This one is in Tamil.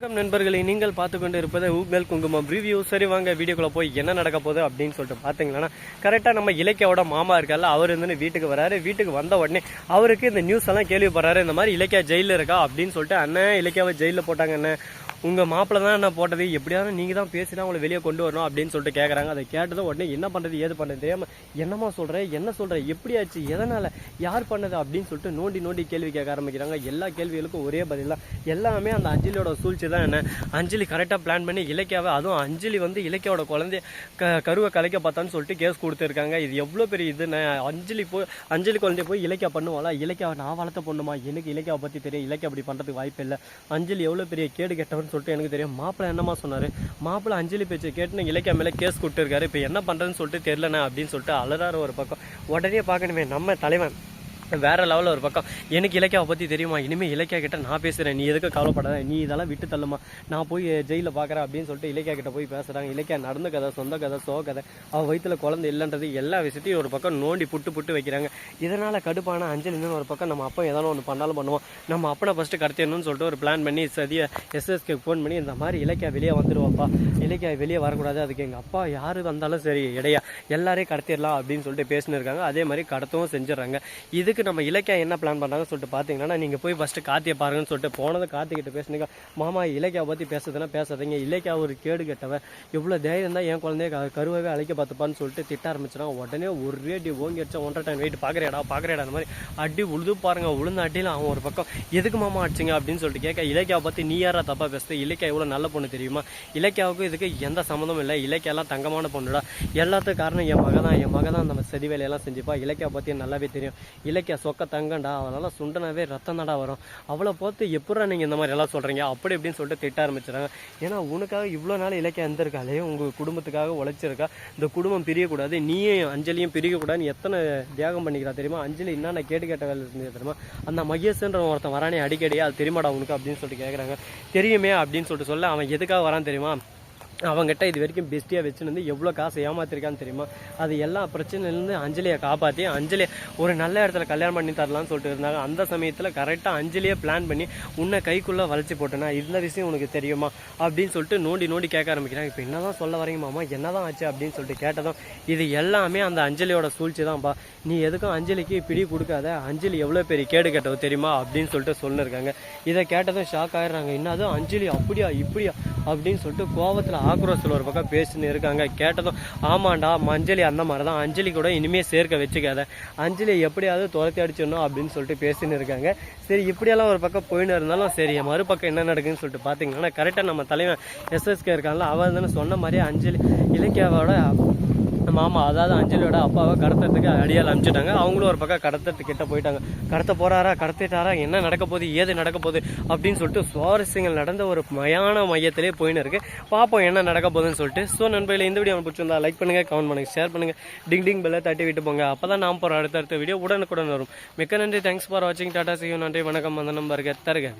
வணக்கம் நண்பர்களை நீங்கள் பார்த்து கொண்டு இருப்பது உங்கள் குங்குமம் ரிவ்யூ சரி வாங்க வீடியோக்குள்ள போய் என்ன நடக்க போகுது அப்படின்னு சொல்லிட்டு பார்த்தீங்கன்னா கரெக்டாக நம்ம இலக்கியாவோட மாமா இருக்கார்ல அவர் இருந்துன்னு வீட்டுக்கு வராரு. வீட்டுக்கு வந்த உடனே அவருக்கு இந்த நியூஸ் எல்லாம் கேள்விப்படுறாரு. இந்த மாதிரி இலக்கியா ஜெயிலில் இருக்கா அப்படின்னு சொல்லிட்டு அண்ணன் இலக்கியாவை ஜெயிலில் போட்டாங்க அண்ணன் உங்கள் மாப்பிள்ள தான் என்ன போட்டது? எப்படியாவது நீங்கள் தான் பேசி தான் அவங்களை வெளியே கொண்டு வரணும் அப்படின்னு சொல்லிட்டு கேட்குறாங்க அதை கேட்டதும் உடனே என்ன பண்ணுறது ஏது பண்ணுறது தெரியாமல் என்னம்மா சொல்கிறேன் என்ன சொல்கிற எப்படியாச்சு? எதனால்? யார் பண்ணது? அப்படின்னு சொல்லிட்டு நோண்டி நோண்டி கேள்வி கேட்க ஆரம்பிக்கிறாங்க. எல்லா கேள்விகளுக்கும் ஒரே பதில் தான். எல்லாமே அந்த அஞ்சலியோட சூழ்ச்சி தான் என்ன? அஞ்சலி கரெக்டாக பிளான் பண்ணி இலக்கியாவை அதுவும் அஞ்சலி வந்து இலக்கியாவோட குழந்தைய க கருவை கலைக்க பார்த்தான்னு சொல்லிட்டு கேஸ் கொடுத்துருக்காங்க. இது எவ்வளோ பெரிய இது நான் அஞ்சலி போய் அஞ்சலி குழந்தைய போய் இலக்கியா பண்ணுவாளா? இலக்கியாவை நான் வளர்த்த பொண்ணுமா? எனக்கு இலக்கியாவை பற்றி தெரியும். இலக்கியா அப்படி பண்ணுறதுக்கு வாய்ப்பு இல்லை அஞ்சலி எவ்வளோ பெரிய கேடு சொல்லிட்டு எனக்கு தெரியும். மாப்பிள்ளை என்னமா சொன்னார்? மாப்பிள்ளை அஞ்சலி பேச்சு கேட்டுன்னு இலக்கிய மேலே கேஸ் கொடுத்துருக்காரு. இப்போ என்ன பண்ணுறதுன்னு சொல்லிட்டு தெரிலண்ணா அப்படின்னு சொல்லிட்டு அலறாரு ஒரு பக்கம். உடனே பார்க்கணுமே நம்ம தலைவன். வேற லெவலில் ஒரு பக்கம். எனக்கு இலக்கியாவை பற்றி தெரியுமா? இனிமேல் இலக்கியா கிட்ட நான் பேசுகிறேன் நீ எதுக்கு கவலைப்படாத? நீ இதெல்லாம் விட்டு தள்ளுமா? நான் போய் ஜெயிலில் பார்க்குறேன் அப்படின்னு சொல்லிட்டு இலக்கியா கிட்ட போய் பேசுகிறாங்க இலக்கியா நடந்த கதை சொந்த கதை சோ கதை அவள் வயிற்றுல குழந்தை இல்லைன்றது எல்லா விஷயத்தையும் ஒரு பக்கம் நோண்டி புட்டு புட்டு வைக்கிறாங்க. இதனால் கடுப்பான? அஞ்சலின்னு ஒரு பக்கம் நம்ம அப்பா ஏதாவது ஒன்று பண்ணாலும் பண்ணுவோம். நம்ம அப்பனை ஃபஸ்ட்டு கடத்திடணும்னு சொல்லிட்டு ஒரு பிளான் பண்ணி சதியை எஸ்எஸ்கே ஃபோன் பண்ணி இந்த மாதிரி இலக்கியா வெளியே வந்துடுவாப்பா இலக்கியா வெளியே வரக்கூடாது. அதுக்கு எங்கள் அப்பா யார் வந்தாலும் சரி இடையா எல்லாரையும் கடத்திடலாம் அப்படின்னு சொல்லிட்டு பேசினிருக்காங்க இருக்காங்க. அதே மாதிரி கடத்தவும் செஞ்சிடறாங்க. இதுக்கு நம்ம இலக்கியா என்ன பிளான் பண்ணுறாங்கன்னு சொல்லிட்டு பார்த்தீங்கன்னா நீங்கள் போய் ஃபஸ்ட்டு காத்தியை பாருங்கன்னு சொல்லிட்டு போனது கார்த்திகிட்ட பேசுனீங்க. மாமா இலக்கியா பற்றி பேசுறதுன்னா பேசாதீங்க. இலக்கியா ஒரு கேடு கெட்டவன். இவ்வளோ தைரியம் தான் என் குழந்தைய க- அழைக்க பார்த்துப்பான்னு சொல்லிட்டு திட்ட ஆரம்பிச்சிடான் உடனே ஒரு அடி ஓங்கி அடிச்சா ஒன்றரை டைம் வெயிட் பார்க்குறேடா பார்க்குறேடா அந்த மாதிரி அடி உழுது பாருங்க உளுந்த அடியில் அவன் ஒரு பக்கம் எதுக்கு மாமா அடிச்சிங்க? அப்படின்னு சொல்லிட்டு கேட்க இலக்கியாவை பற்றி நீ யாரா தப்பாக பேசுது? இலக்கியா இவ்வளோ நல்ல பொண்ணு தெரியுமா? இலக்கியாவுக்கும் இதுக்கு எந்த சம்மந்தமும் இல்லை. இலக்கியாலாம் தங்கமான பொண்ணுடா. எல்லாத்துக்கும் காரணம் என் மக தான் என் மக தான் அந்த சதி வேலையெல்லாம் செஞ்சுப்பா இலக்கியா பற்றி நல்லாவே தெரியும். இலக்கியா சொக்க தங்கண்டா அவனால சுண்டனாவே ரத்தம் தாண்டா வரும். அவளை பார்த்து எப்படா நீங்கள் இந்த மாதிரி எல்லாம் சொல்கிறீங்க அப்படி இப்படின்னு சொல்லிட்டு திட்ட ஆரம்பிச்சிடுறாங்க. ஏன்னா உனக்காக இவ்வளோ நாள் இலக்கியா இருந்திருக்காளே. உங்கள் குடும்பத்துக்காக உழைச்சிருக்கா. இந்த குடும்பம் பிரியக்கூடாது. நீயும் அஞ்சலியும் பிரியக்கூடாதுன்னு எத்தனை தியாகம் பண்ணிக்கிறா தெரியுமா? அஞ்சலி என்னென்ன கேட்டு கேட்ட வேலை செஞ்சது தெரியுமா? அந்த மகேஷ்ன்ற ஒருத்தன் வரானே அடிக்கடி அது தெரியுமாடா உனக்கு? அப்படின்னு சொல்லிட்டு கேட்குறாங்க தெரியுமே அப்படின்னு சொல்லிட்டு சொல்ல அவன் எதுக்காக வரான் தெரியுமா? அவங்ககிட்ட இது வரைக்கும் பெஸ்ட்டியாக வச்சுருந்து எவ்வளோ காசு ஏமாத்திருக்கான்னு தெரியுமா? அது எல்லா பிரச்சனையிலேருந்து அஞ்சலியை காப்பாற்றி அஞ்சலியை ஒரு நல்ல இடத்துல கல்யாணம் பண்ணி தரலாம்னு சொல்லிட்டு இருந்தாங்க. அந்த சமயத்தில் கரெக்டாக அஞ்சலியே பிளான் பண்ணி உன்னை கைக்குள்ளே வளைச்சி போட்டேனா இந்த விஷயம் உனக்கு தெரியுமா? அப்படின்னு சொல்லிட்டு நோண்டி நோண்டி கேட்க ஆரம்பிக்கிறாங்க. இப்போ என்னதான் சொல்ல வரீங்க மாமா? என்னதான் ஆச்சு அப்படின்னு சொல்லிட்டு கேட்டதும் இது எல்லாமே அந்த அஞ்சலியோட சூழ்ச்சி தான்ப்பா நீ எதுக்கும் அஞ்சலிக்கு பிடி கொடுக்காத. அஞ்சலி எவ்வளோ பெரிய கேடு கெட்டவ தெரியுமா? அப்படின்னு சொல்லிட்டு சொல்லியிருக்காங்க இதை கேட்டதும் ஷாக் ஆகிடுறாங்க என்னதும் அஞ்சலி அப்படியா இப்படியா? அப்படின்னு சொல்லிட்டு கோவத்தில் ஆக்ரோஷத்தில் ஒரு பக்கம் பேசின்னு இருக்காங்க. கேட்டதும் ஆமாண்டா மஞ்சளி அந்த மாதிரி தான் அஞ்சலி கூட இனிமேல் சேர்க்க வச்சுக்காத. அஞ்சலி எப்படியாவது துரத்தி அடிச்சிடணும் அப்படின்னு சொல்லிட்டு பேசின்னு இருக்காங்க. சரி இப்படியெல்லாம் ஒரு பக்கம் போயின்னு இருந்தாலும் சரி மறுபக்கம் என்ன நடக்குதுன்னு சொல்லிட்டு பார்த்தீங்கன்னா கரெக்டாக நம்ம தலைவன் எஸ்எஸ்கே இருக்கான்ல அவன் தானே சொன்ன மாதிரியே அஞ்சலி இலக்கியாவோட மாமா அதாவது அஞ்சலியோட அப்பாவை கடத்துறதுக்கு அடியால் அனுப்பிச்சிட்டாங்க அவங்களும் ஒரு பக்கம் கடத்துறது கிட்ட போயிட்டாங்க. கடத்த போறாரா கடத்திட்டாரா என்ன நடக்க போகுது ஏது நடக்க போகுது அப்படின்னு சொல்லிட்டு சுவாரஸ்யங்கள் நடந்த ஒரு மயான மையத்திலே போயின்னு இருக்கு. பார்ப்போம் என்ன நடக்க போகுதுன்னு சொல்லிட்டு. ஸோ நண்பர்களே இந்த வீடியோ பிடிச்சிருந்தா லைக் பண்ணுங்க கமெண்ட் பண்ணுங்க ஷேர் பண்ணுங்க. டிங் டிங் பெல்லை தட்டி விட்டு போங்க. அப்பதான் நாம் போகிற அடுத்தடுத்த வீடியோ உடனுக்குடன் வரும். மிக்க நன்றி. தேங்க்ஸ் ஃபார் வாட்சிங் டாடா செய்யும் நன்றி வணக்கம். அந்த நம்பருக்கு தருங்க